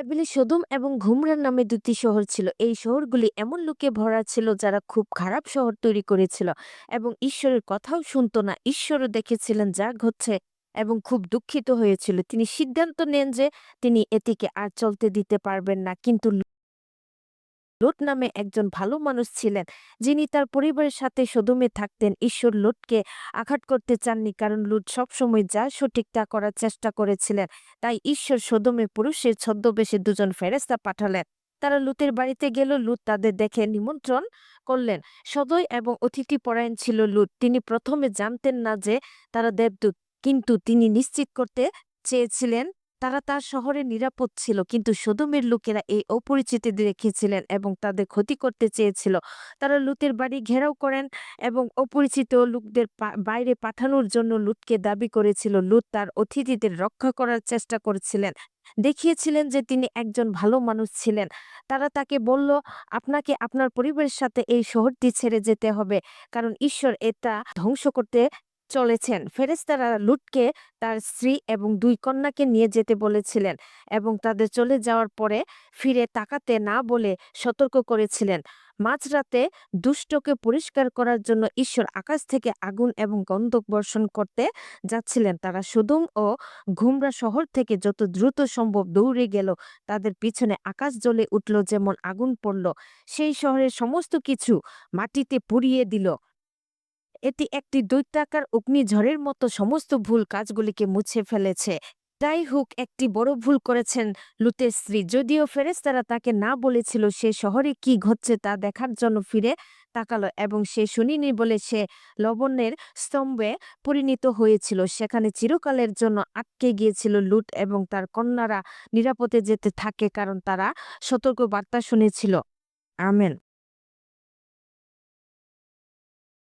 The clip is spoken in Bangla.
বাইবেলে সদম এবং ঘুমরার নামে দুটি শহর ছিল। এই শহরগুলি এমন লোকে ভরা ছিল যারা খুব খারাপ শহর তৈরি করেছিল এবং ঈশ্বরের কথাও শুনত না। ঈশ্বরও দেখেছিলেন যা ঘটছে এবং খুব দুঃখিত হয়েছিল। তিনি সিদ্ধান্ত নেন যে তিনি এটিকে আর চলতে দিতে পারবেন না। কিন্তু লোট নামে একজন ভালো মানুষ ছিলেন। যিনি তার পরিবারের সাথে সদমে থাকতেন। ঈশ্বর লোটকে আঘাত করতে চাননি, কারণ লুট সবসময় যা সঠিক তা করার চেষ্টা করেছিলেন, তাই ঈশ্বর সদমে পুরুষের ছদ্মবেশে দুজন ফেরেস্তা পাঠালেন। তারা লুতের বাড়িতে গেল লুত তাদের দেখে নিমন্ত্রণ করলেন। সদয় এবং অতিথি পরায়ণ ছিল লুত তিনি প্রথমে জানতেন না যে তারা দেবদূত, কিন্তু তিনি নিশ্চিত করতে চেয়েছিলেন তারা তার শহরে নিরাপদ ছিল, কিন্তু সদমের লোকেরা এই অপরিচিতদের রেখেছিলেন এবং তাদের ক্ষতি করতে চেয়েছিল। তারা লুতের বাড়ি ঘেরাও করেন এবং অপরিচিত লোকদের বাইরে পাঠানোর জন্য লুটকে দাবি করেছিল। লুত তার অতিথিদের রক্ষা করার চেষ্টা করেছিলেন। দেখিয়েছিলেন যে তিনি একজন ভালো মানুষ ছিলেন। তারা তাকে বলল, আপনাকে আপনার পরিবারের সাথে এই শহরটি ছেড়ে যেতে হবে, কারণ ঈশ্বর এটা ধ্বংস করতে চলেছেন। ফেরেস্তারা লুটকে তার স্ত্রী এবং দুই কন্যাকে নিয়ে যেতে বলেছিলেন এবং তাদের চলে যাওয়ার পরে ফিরে তাকাতে না বলে সতর্ক করেছিলেন। মাঝরাতে দুষ্টকে পরিষ্কার করার জন্য ঈশ্বর আকাশ থেকে আগুন এবং গন্ধক বর্ষণ করতে যাচ্ছিলেন। তারা সুদুম ও ঘুমরা শহর থেকে যত দ্রুত সম্ভব দৌড়ে গেল। তাদের পিছনে আকাশ জ্বলে উঠল যেমন আগুন পড়ল। সেই শহরের সমস্ত কিছু মাটিতে পুড়িয়ে দিল। এটি একটি দৈত্যাকার অগ্নিঝড়ের মতো সমস্ত ভুল কাজগুলিকে মুছে ফেলেছে। যাই হোক, একটি বড় ভুল করেছেন লুতের স্ত্রী। যদিও ফেরেশতারা তাকে না বলেছিল সে শহরে কি ঘটছে তা দেখার জন্য ফিরে তাকালো এবং সে শুনিনি বলে সে লবণের স্তম্ভে পরিণত হয়েছিল। সেখানে চিরকালের জন্য আটকে গিয়েছিল লুট এবং তার কন্যারা নিরাপদে যেতে থাকে কারণ তারা সতর্ক বার্তা শুনেছিল। আমেন।